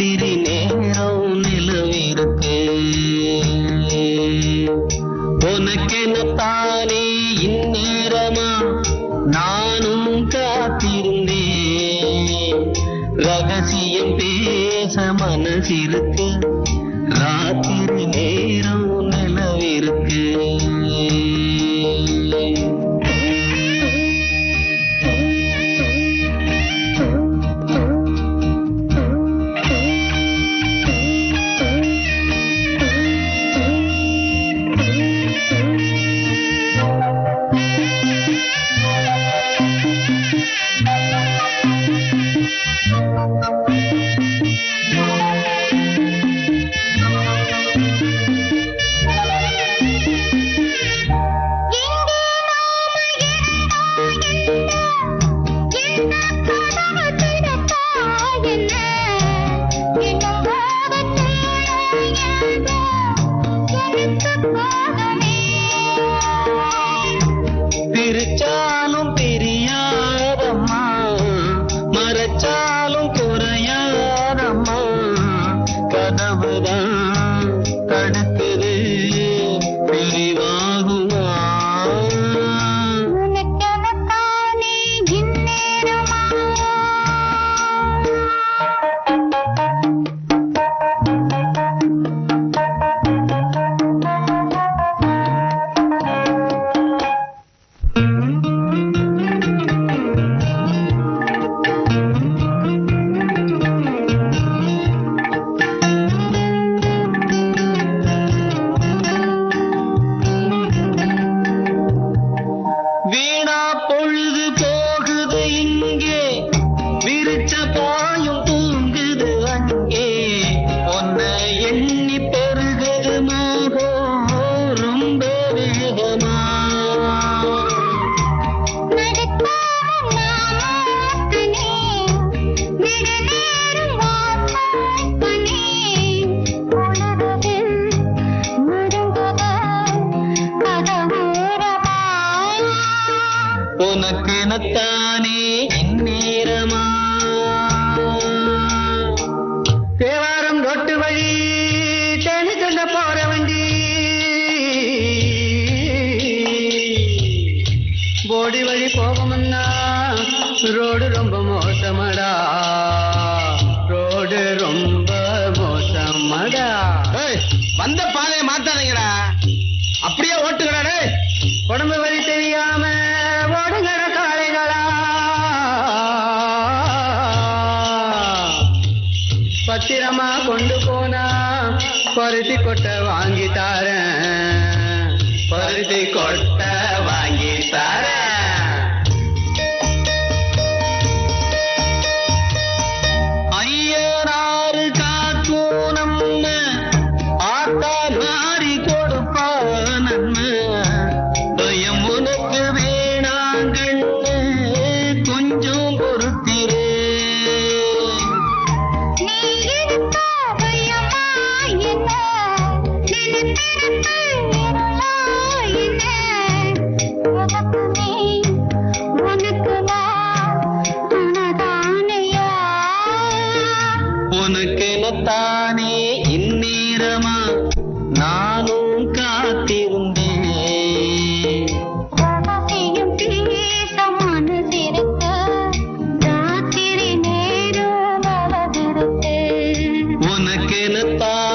மனசிருக்கு ராத்திரி நேரம் நிலவிருக்கு. உனக்கென தானே இந்நேரமா நானும் காத்திருந்தேன். ரகசியம் பேச மனசிருக்கு உனக்கெனத்தானே இந்நேரமா? தேவாரம் ரோட்டு வழி தேனி சொல்ல போற வண்டி. போடி வழி போகமன்னா ரோடு ரொம்ப மோசமடா. பத்திரமா கொண்டு போனா பருத்தி கொட்டை வாங்கி தாரேன். பருத்தி கொட்டை பார்க்கத்தானே இந்நேரமா நானும் காத்திருந்தேன். உனக்கென தான்